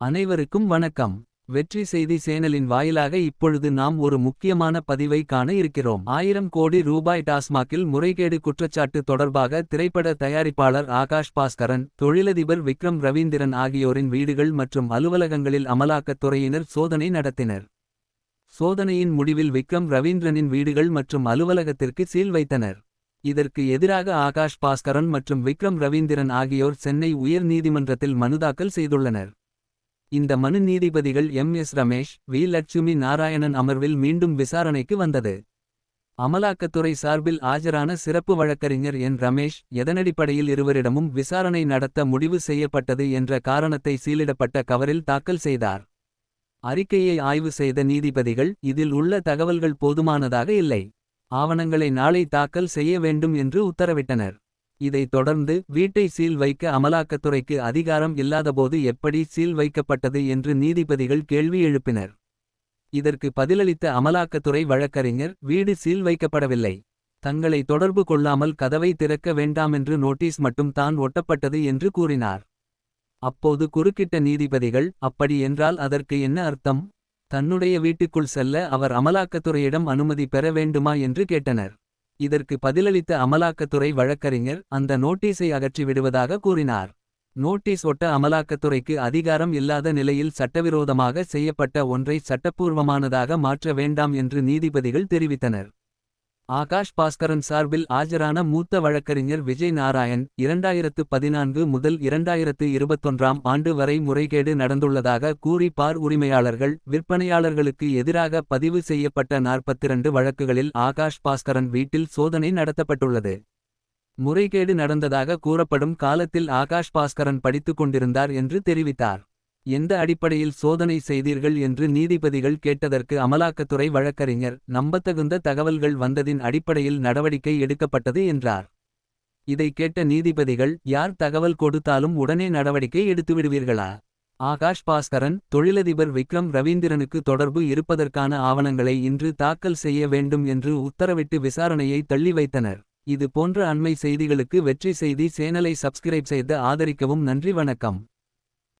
அனைவருக்கும் வணக்கம். வெற்றி செய்தி சேனலின் வாயிலாக இப்பொழுது நாம் ஒரு முக்கியமான பதிவை காண இருக்கிறோம். ஆயிரம் கோடி ரூபாய் டாஸ்மாகில் முறைகேடு குற்றச்சாட்டு தொடர்பாக திரைப்பட தயாரிப்பாளர் ஆகாஷ் பாஸ்கரன் தொழிலதிபர் விக்ரம் ரவீந்திரன் ஆகியோரின் வீடுகள் மற்றும் அலுவலகங்களில் அமலாக்கத்துறையினர் சோதனை நடத்தினர். சோதனையின் முடிவில் விக்ரம் ரவீந்திரனின் வீடுகள் மற்றும் அலுவலகத்திற்கு சீல் வைத்தனர். இதற்கு எதிராக ஆகாஷ் பாஸ்கரன் மற்றும் விக்ரம் ரவீந்திரன் ஆகியோர் சென்னை உயர் நீதிமன்றத்தில் மனுதாக்கல் செய்துள்ளனர். இந்த மனு நீதிபதிகள் M S Ramesh V. Lakshmi Narayanan அமர்வில் மீண்டும் விசாரணைக்கு வந்தது. அமலாக்கத்துறை சார்பில் ஆஜரான சிறப்பு வழக்கறிஞர் என். ரமேஷ் எதனடிப்படையில் இருவரிடமும் விசாரணை நடத்த முடிவு செய்யப்பட்டது என்ற காரணத்தை சீலிடப்பட்ட கவரில் தாக்கல் செய்தார். அறிக்கையை ஆய்வு செய்த நீதிபதிகள் இதில் உள்ள தகவல்கள் போதுமானதாக இல்லை. ஆவணங்களை நாளை தாக்கல் செய்ய வேண்டும் என்று உத்தரவிட்டனர். இதைத் தொடர்ந்து வீட்டை சீல் வைக்க அமலாக்கத்துறைக்கு அதிகாரம் இல்லாதபோது எப்படி சீல் வைக்கப்பட்டது என்று நீதிபதிகள் கேள்வி எழுப்பினர். இதற்கு பதிலளித்த அமலாக்கத்துறை வழக்கறிஞர் வீடு சீல் வைக்கப்படவில்லை. தங்களை தொடர்பு கொள்ளாமல் கதவை திறக்க வேண்டாமென்று நோட்டீஸ் மட்டும் தான் ஒட்டப்பட்டது என்று கூறினார். அப்போது குறுக்கிட்ட நீதிபதிகள் அப்படி என்றால் அதற்கு என்ன அர்த்தம்? தன்னுடைய வீட்டுக்குள் செல்ல அவர் அமலாக்கத்துறையிடம் அனுமதி பெற வேண்டுமா? என்று கேட்டனர். இதற்கு பதிலளித்த அமலாக்கத்துறை வழக்கறிஞர் அந்த நோட்டீஸை அகற்றி விடுவதாக கூறினார். நோட்டீஸ் ஒட்ட அமலாக்கத்துறைக்கு அதிகாரம் இல்லாத நிலையில் சட்டவிரோதமாக செய்யப்பட்ட ஒன்றை சட்டப்பூர்வமானதாக மாற்ற வேண்டாம் என்று நீதிபதிகள் தெரிவித்தனர். ஆகாஷ் பாஸ்கரன் சார்பில் ஆஜரான மூத்த வழக்கறிஞர் விஜய் நாராயண் இரண்டாயிரத்து பதினான்கு முதல் இரண்டாயிரத்து இருபத்தொன்றாம் ஆண்டு வரை முறைகேடு நடந்துள்ளதாக கூறி பார் உரிமையாளர்கள் விற்பனையாளர்களுக்கு எதிராக பதிவு செய்யப்பட்ட நாற்பத்திரண்டு வழக்குகளில் ஆகாஷ் பாஸ்கரன் வீட்டில் சோதனை நடத்தப்பட்டுள்ளது. முறைகேடு நடந்ததாக கூறப்படும் காலத்தில் ஆகாஷ் பாஸ்கரன் படித்துக் கொண்டிருந்தார் என்று தெரிவித்தார். எந்த அடிப்படையில் சோதனை செய்தீர்கள் என்று நீதிபதிகள் கேட்டதற்கு அமலாக்கத்துறை வழக்கறிஞர் நம்பத்தகுந்த தகவல்கள் வந்ததின் அடிப்படையில் நடவடிக்கை எடுக்கப்பட்டது என்றார். இதை கேட்ட நீதிபதிகள் யார் தகவல் கொடுத்தாலும் உடனே நடவடிக்கை எடுத்துவிடுவீர்களா? ஆகாஷ் பாஸ்கரன் தொழிலதிபர் விக்ரம் ரவீந்திரனுக்கு தொடர்பு இருப்பதற்கான ஆவணங்களை இன்று தாக்கல் செய்ய வேண்டும் என்று உத்தரவிட்டு விசாரணையை தள்ளி வைத்தனர். இது போன்ற அண்மை செய்திகளுக்கு வெற்றி செய்தி சேனலை சப்ஸ்கிரைப் செய்து ஆதரிக்கவும் நன்றி வணக்கம்.